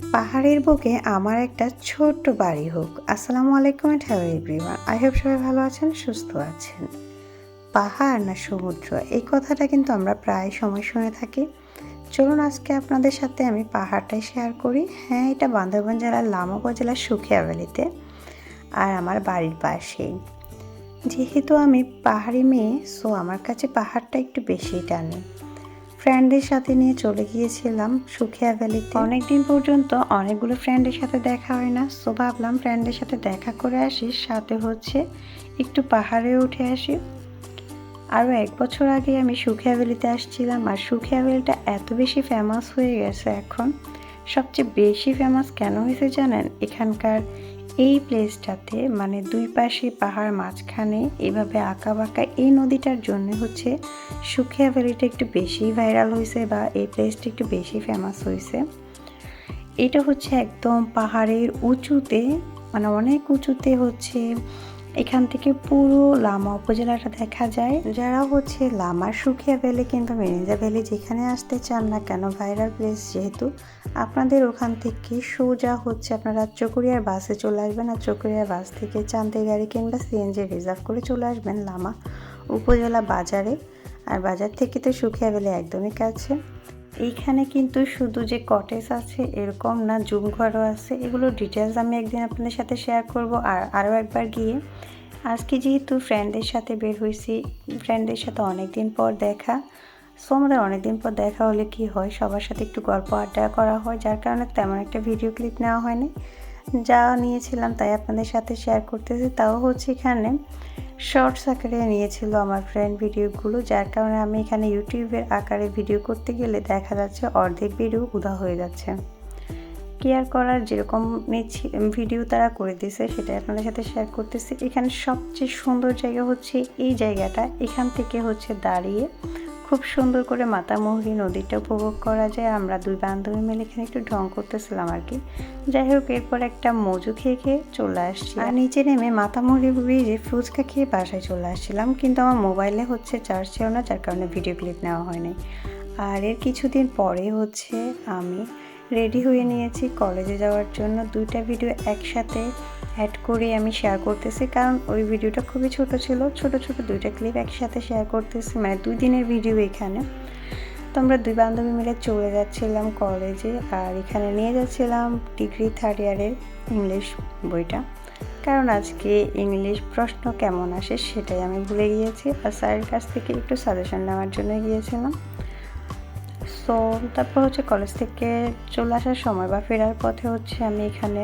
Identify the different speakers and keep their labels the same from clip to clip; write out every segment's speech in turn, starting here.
Speaker 1: পাহাড়ের বুকে আমার একটা ছোট্ট বাড়ি হোক। আসসালামু আলাইকুম and hello everyone. I hope সবাই ভালো আছেন, সুস্থ আছেন। পাহাড় না সমুদ্র, এই কথাটা কিন্তু আমরা প্রায় সময় শুনে থাকি। চলুন আজকে আপনাদের সাথে আমি পাহাড়টাই শেয়ার করি। হ্যাঁ এটা বান্দরবান জেলার লামা জেলার সুখিয়া ভ্যালিতে আর আমার বাড়ির পাশেই। যেহেতু আমি পাহাড়ি মেয়ে সো আমার কাছে পাহাড়টা একটু বেশিই টানে। ফ্রেন্ডদের সাথে নিয়ে চলে গিয়েছিলাম সুখিয়া ভ্যালিতে। অনেকদিন পর্যন্ত অনেকগুলো ফ্রেন্ডের সাথে দেখা হয় না। সো ভাবলাম ফ্রেন্ডের সাথে দেখা করে আসি, সাথে হচ্ছে একটু পাহাড়ে উঠে আসি। আরও এক বছর আগে আমি সুখিয়া ভ্যালিতে আসছিলাম, আর সুখিয়া ভ্যালিটা এত বেশি ফেমাস হয়ে গেছে এখন। সবচেয়ে বেশি ফেমাস কেন হয়েছে জানেন? এখানকার এই প্লেসটাতে মানে দুই পাশে পাহাড় মাঝখানে এভাবে আঁকা বাঁকা এই নদীটার জন্য হচ্ছে সুখিয়া ভ্যালিটা একটু বেশি ভাইরাল হয়েছে বা এই প্লেসটা একটু বেশি ফেমাস হয়েছে এটা হচ্ছে একদম পাহাড়ের উঁচুতে মানে অনেক উঁচুতে হচ্ছে এখান থেকে পুরো লামা উপজেলাটা দেখা যায়। যারা হচ্ছে লামার সুখিয়া ভ্যালি কিংবা মেরিঞ্জা ভ্যালি যেখানে আসতে চান না কেন, ভাইরাল প্লেস যেহেতু, আপনাদের ওখান থেকে সোজা হচ্ছে আপনারা চকরিয়ার বাসে চলে আসবেন আর চকরিয়ার বাস থেকে চান্দের গাড়ি কিংবা সিএনজি রিজার্ভ করে চলে আসবেন লামা উপজেলা বাজারে। আর বাজার থেকে তো সুখিয়া ভ্যালি একদমই কাছে। এইখানে কিন্তু শুধু যে কটেজ আছে, এরকম না জুম ঘরও আছে। এগুলো ডিটেলস আমি একদিন আপনাদের সাথে শেয়ার করব। আর আরও একবার গিয়ে, আজকে যেহেতু ফ্রেন্ডদের সাথে বের হয়েছি ফ্রেন্ডদের সাথে অনেক দিন পর দেখা। সো আমাদের অনেক দিন পর দেখা হলে কি হয়? সবার সাথে একটু গল্প আড্ডা করা হয়, যার কারণে তেমন একটা ভিডিও ক্লিপ নেওয়া হয়নি। যা নিয়েছিলাম তাই আপনাদের সাথে শেয়ার করতেছি। তাও হচ্ছে এখানে শর্টস আকারে নিয়েছিল আমার ফ্রেন্ড ভিডিওগুলো যার কারণে আমি এখানে ইউটিউবের আকারে ভিডিও করতে গেলে দেখা যাচ্ছে অর্ধেক ভিডিও উদা হয়ে যাচ্ছে। কেয়ার করার যেরকম ভিডিও তারা করে দিছে সেটা আপনাদের সাথে শেয়ার করতেছি। এখানে সবচেয়ে সুন্দর জায়গা হচ্ছে এই জায়গাটা। এখান থেকে হচ্ছে দাঁড়িয়ে খুব সুন্দর করে মাতামুহুরি নদীটা উপভোগ করা যায়। আমরা দুই বান্ধবী মিলে এখানে একটু ঢং করতেছিলাম আর কি। যাই হোক, এরপর একটা মজু খেয়ে খেয়ে চলে আসছি। আর নিচে নেমে মাতামুহুরি ব্রিজে ফুচকা খেয়ে বাসায় চলে আসছিলাম। কিন্তু আমার মোবাইলে হচ্ছে চার্জ ছিল না, যার কারণে ভিডিও ক্লিপ নেওয়া হয়নি। আর এর কিছুদিন পরে হচ্ছে আমি রেডি হয়ে নিয়েছি কলেজে যাওয়ার জন্য। দুইটা ভিডিও একসাথে অ্যাড করে, আমি শেয়ার করতেছি। কারণ ওই ভিডিওটা খুবই ছোট ছিল। ছোট ছোট দুইটা ক্লিপ একসাথে শেয়ার করতেছি। মানে দুই দিনের ভিডিও এখানে। তো আমরা দুই বান্ধবী মিলে চলে যাচ্ছিলাম কলেজে আর এখানে নিয়ে যাচ্ছিলাম ডিগ্রি থার্ড ইয়ারের ইংলিশ বইটা। কারণ আজকে ইংলিশ প্রশ্ন কেমন আসে সেটাই আমি ভুলে গিয়েছি। আর স্যারের কাছ থেকে একটু সাজেশন নেওয়ার জন্য গিয়েছিলাম। সো তারপর হচ্ছে কলেজ থেকে চলে আসার সময় বা ফেরার পথে হচ্ছে আমি এখানে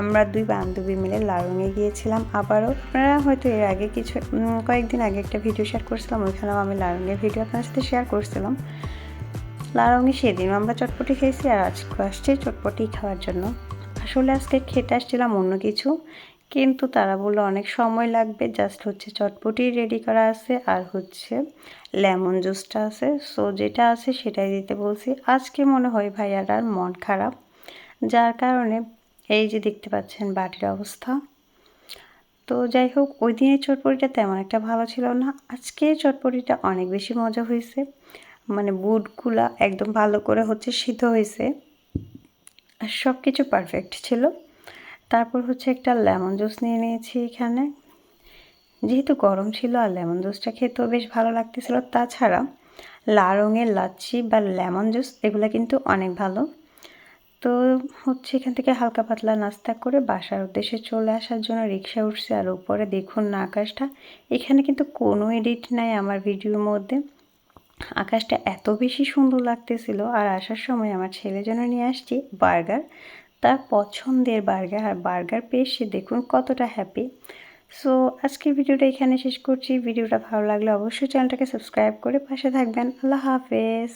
Speaker 1: আমরা দুই বান্ধবী মিলে লারুঙে গিয়েছিলাম আবারও। আপনারা হয়তো এর আগে কিছু কয়েকদিন আগে একটা ভিডিও শেয়ার করছিলাম, ওইখানেও আমি লারুঙের ভিডিও আপনার সাথে শেয়ার করছিলাম। লারুঙে সেদিন আমরা চটপটি খেয়েছি আর আজকে আসছি চটপটি খাওয়ার জন্য। আসলে আজকে খেতে আসছিলাম অন্য কিছু, কিন্তু তারা বলল অনেক সময় লাগবে জাস্ট হচ্ছে চটপটি রেডি করা আছে আর হচ্ছে লেমন জুসটা আছে। সো যেটা আছে সেটাই দিতে বলছি। আজকে মনে হয় ভাইয়ার মন খারাপ, যার কারণে এই যে দেখতে পাচ্ছেন বাটির অবস্থা। তো যাই হোক, ওই দিনের চটপটিটা তেমন একটা ভালো ছিল না। আজকে চটপটিটা অনেক বেশি মজা হয়েছে। মানে বুটগুলা একদম ভালো করে হচ্ছে সিদ্ধ হয়েছে। আর সব কিছু পারফেক্ট ছিল। তারপর হচ্ছে একটা লেমন জুস নিয়ে নিয়েছি এখানে। যেহেতু গরম ছিল আর লেমন জুসটা খেতেও বেশ ভালো লাগতেছিল, তাছাড়া লাল রঙের লাচ্ছি বা লেমন জুস এগুলো কিন্তু অনেক ভালো। তো হচ্ছে এখান থেকে হালকা পাতলা নাস্তা করে বাসার উদ্দেশ্যে চলে আসার জন্য রিক্সা উঠছে আর উপরে দেখুন না আকাশটা। এখানে কিন্তু কোনো এডিট নাই আমার ভিডিওর মধ্যে। আকাশটা এত বেশি সুন্দর লাগতেছিল আর আসার সময় আমার ছেলে জন্য নিয়ে আসছি বার্গার, তার পছন্দের বার্গার। আর বার্গার পেয়ে দেখুন কতটা হ্যাপি সো আজকের ভিডিওটা এখানে শেষ করছি। ভিডিওটা ভালো লাগলে অবশ্যই চ্যানেলটাকে সাবস্ক্রাইব করে পাশে থাকবেন। আল্লাহ হাফেজ।